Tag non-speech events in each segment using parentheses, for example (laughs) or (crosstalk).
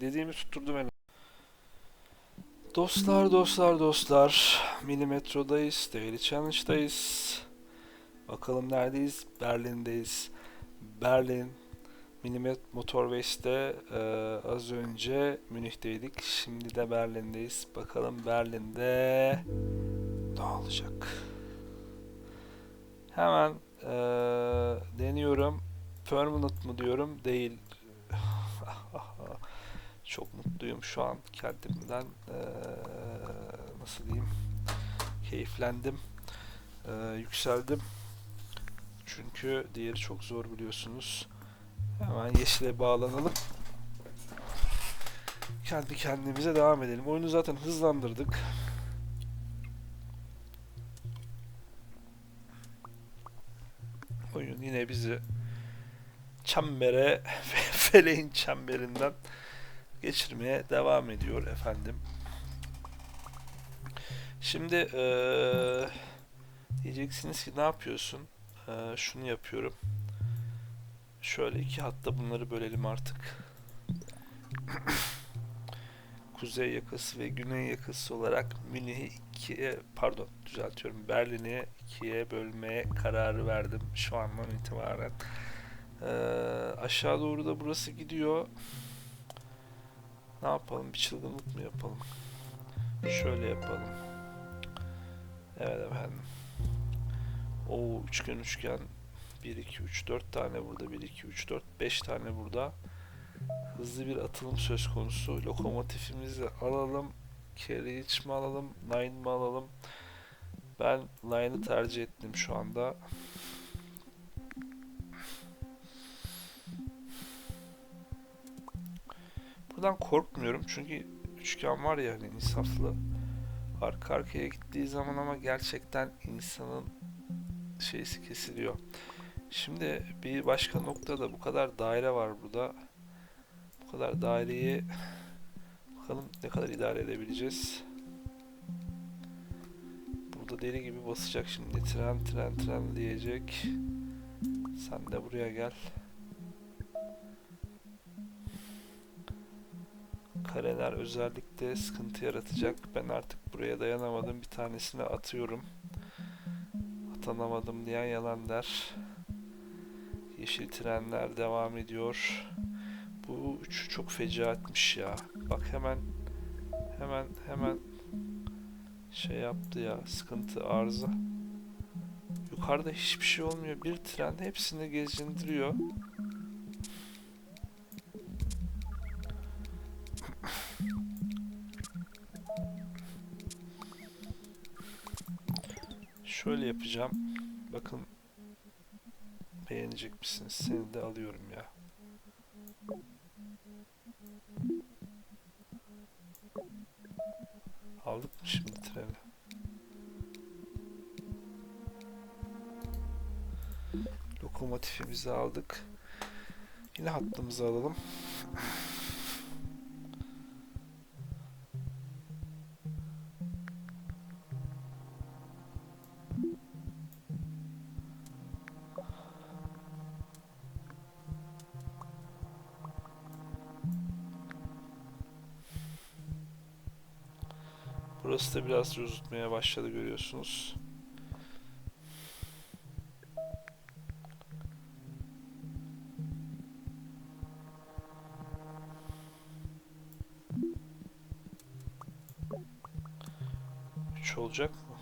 Dediğimi tutturdum en Dostlar, dostlar, dostlar. Milimetrodayız. Daily Challenge'dayız. Bakalım neredeyiz? Berlin'deyiz. Berlin. Milimet Motorways'te e, az önce Münih'teydik. Şimdi de Berlin'deyiz. Bakalım Berlin'de ne olacak? Hemen e, deniyorum. Permanent mı diyorum? Değil. (laughs) Çok mutluyum şu an kendimden. Eee, nasıl diyeyim? Keyiflendim. Eee, yükseldim. Çünkü diğeri çok zor biliyorsunuz. Hemen yeşile bağlanalım. Kendi kendimize devam edelim. Oyunu zaten hızlandırdık. Oyun yine bizi çembere, (laughs) feleğin çemberinden geçirmeye devam ediyor efendim. Şimdi eee, diyeceksiniz ki ne yapıyorsun? Eee, şunu yapıyorum. Şöyle iki hatta bunları bölelim artık. (coughs) Kuzey yakası ve güney yakası olarak Münih'i ikiye pardon düzeltiyorum Berlin'i ikiye bölmeye kararı verdim şu andan itibaren. Eee, aşağı doğru da burası gidiyor. Ne yapalım? Bir çılgınlık mı yapalım? Şöyle yapalım. Evet efendim. O üçgen üçgen 1 2 3 4 tane burada 1 2 3 4 5 tane burada. Hızlı bir atılım söz konusu. Lokomotifimizi alalım. Carriage mi alalım? Line mi alalım? Ben Line'ı tercih ettim şu anda. Buradan korkmuyorum çünkü üçgen var ya hani insaflı. Arka arkaya gittiği zaman ama gerçekten insanın şeysi kesiliyor. Şimdi bir başka noktada bu kadar daire var burada. Bu kadar daireyi bakalım ne kadar idare edebileceğiz. Burada deli gibi basacak şimdi. Tren tren tren diyecek. Sen de buraya gel. Kareler özellikle sıkıntı yaratacak. Ben artık buraya dayanamadım. Bir tanesini atıyorum. Atanamadım diyen yalan der. Yeşil trenler devam ediyor. Bu üçü çok fecaatmiş ya. Bak hemen hemen hemen şey yaptı ya. Sıkıntı arıza. Yukarıda hiçbir şey olmuyor. Bir tren hepsini gezindiriyor. Şöyle yapacağım. Bakın beğenecek misiniz? Seni de alıyorum ya. Aldık mı şimdi treni? Lokomotifimizi aldık. Yine hattımızı alalım. Burası da biraz cozutmaya başladı görüyorsunuz. Olacak mı?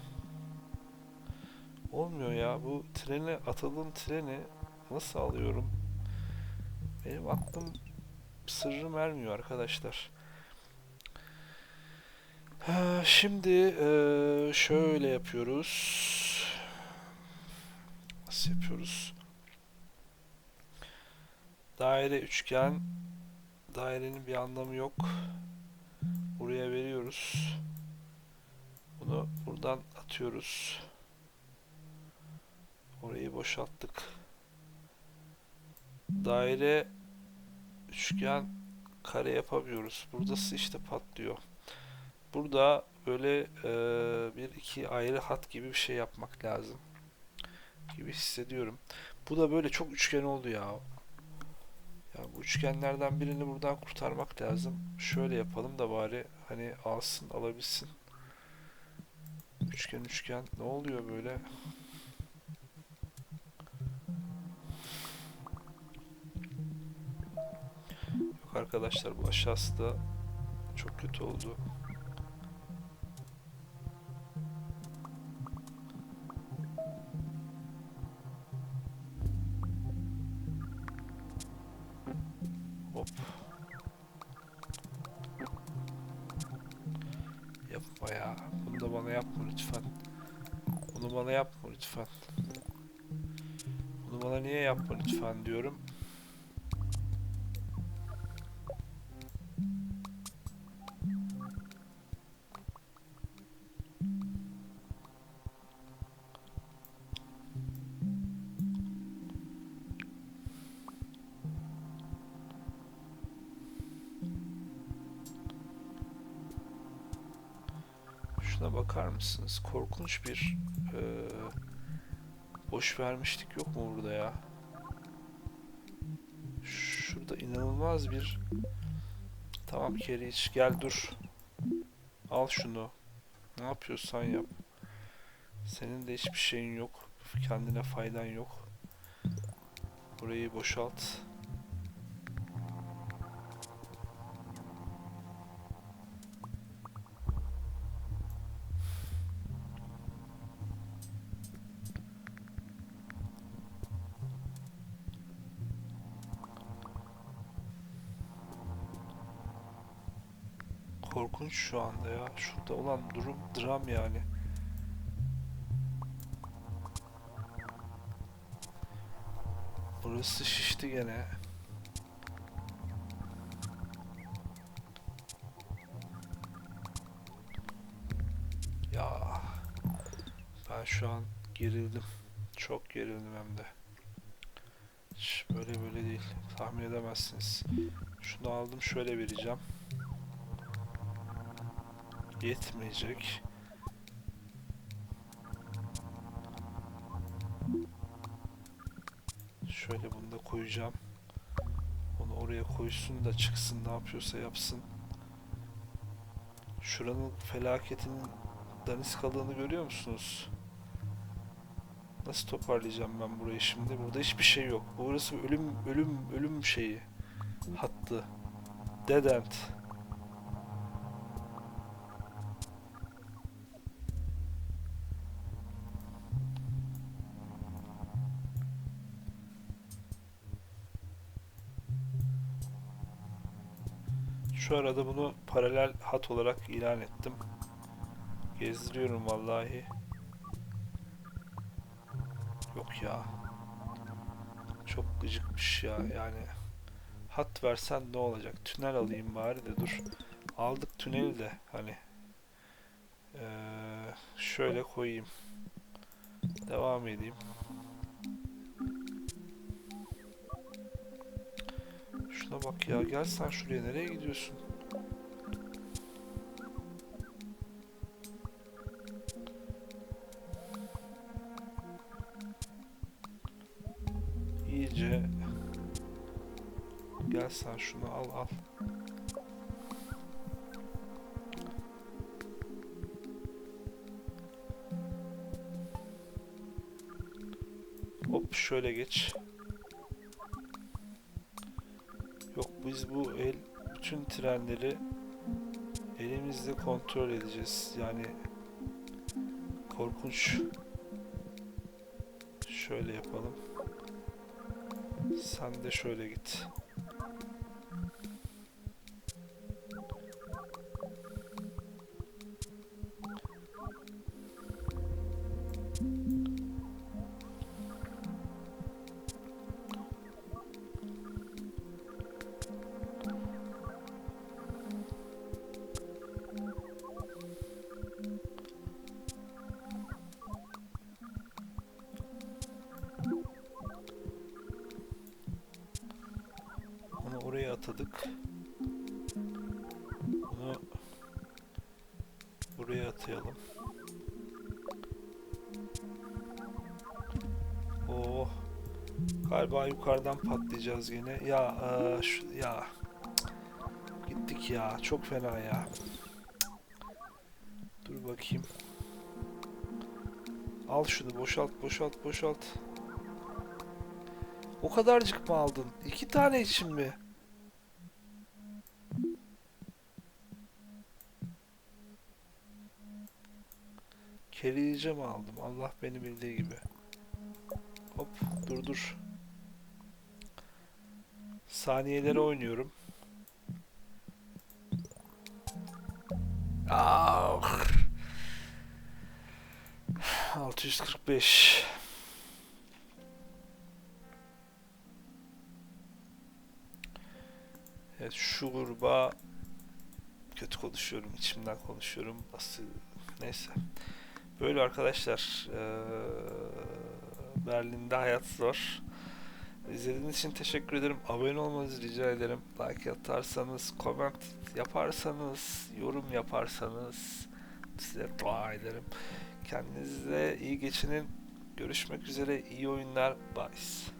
Olmuyor ya. Bu treni atıldığım treni nasıl alıyorum? Benim aklım sırrım ermiyor arkadaşlar. Ha, Şimdi eee, şöyle yapıyoruz. Nasıl yapıyoruz? Daire üçgen. Dairenin bir anlamı yok. Buraya veriyoruz. Bunu buradan atıyoruz. Orayı boşalttık. Daire üçgen kare yapamıyoruz. Buradası işte patlıyor. Burada böyle eee, bir iki ayrı hat gibi bir şey yapmak lazım gibi hissediyorum. Bu da böyle çok üçgen oldu ya. Ya bu üçgenlerden birini buradan kurtarmak lazım. Şöyle yapalım da bari hani alsın alabilsin. Üçgen üçgen ne oluyor böyle? Yok arkadaşlar bu aşağısı da çok kötü oldu. Yapma ya. Bunu da bana yapma lütfen. Bunu bana yapma lütfen. Bunu bana niye yapma lütfen diyorum. Şuna bakar mısınız? Korkunç bir eee, boş vermişlik yok mu burada ya? Şurada inanılmaz bir Tamam Keriç gel dur. Al şunu. Ne yapıyorsan yap. Senin de hiçbir şeyin yok. Kendine faydan yok. Burayı boşalt. Korkunç şu anda ya. Şurada olan durum dram yani. Burası şişti gene. Ya ben şu an gerildim. Çok gerildim hem de. Hiç böyle böyle değil. Tahmin edemezsiniz. Şunu aldım şöyle vereceğim. Yetmeyecek. Şöyle bunu da koyacağım. Onu oraya koysun da çıksın ne yapıyorsa yapsın. Şuranın felaketinin daniskalığını görüyor musunuz? Nasıl toparlayacağım ben burayı şimdi? Burada hiçbir şey yok. Burası ölüm ölüm ölüm şeyi. Hattı. Dead end. Şu arada bunu paralel hat olarak ilan ettim. Gezdiriyorum vallahi. Yok ya. Çok gıcıkmış ya yani. Hat versen ne olacak? Tünel alayım bari de dur. Aldık tüneli de hani. Ee, şöyle koyayım. Devam edeyim. Şuna bak ya gel sen şuraya nereye gidiyorsun? İyice gel sen şunu al al. Hop şöyle geç. Yok biz bu el bütün trenleri elimizle kontrol edeceğiz. Yani korkunç. Şöyle yapalım. Sen de şöyle git. Atadık. Bunu buraya atayalım. Oh. Galiba yukarıdan patlayacağız yine. Ya eee, şu, ya gittik ya. Çok fena ya. Dur bakayım. Al şunu boşalt boşalt boşalt. O kadarcık mı aldın? İki tane için mi? Keriyice mi aldım? Allah beni bildiği gibi. Hop dur dur. Saniyeleri oynuyorum. Ah. 645. Evet şu gruba kötü konuşuyorum, içimden konuşuyorum. Nasıl neyse. Böyle arkadaşlar. eee, Berlin'de hayat zor. İzlediğiniz için teşekkür ederim. Abone olmanızı rica ederim. Like atarsanız, comment yaparsanız, yorum yaparsanız size dua ederim. Kendinize iyi geçinin. Görüşmek üzere. İyi oyunlar. Bye.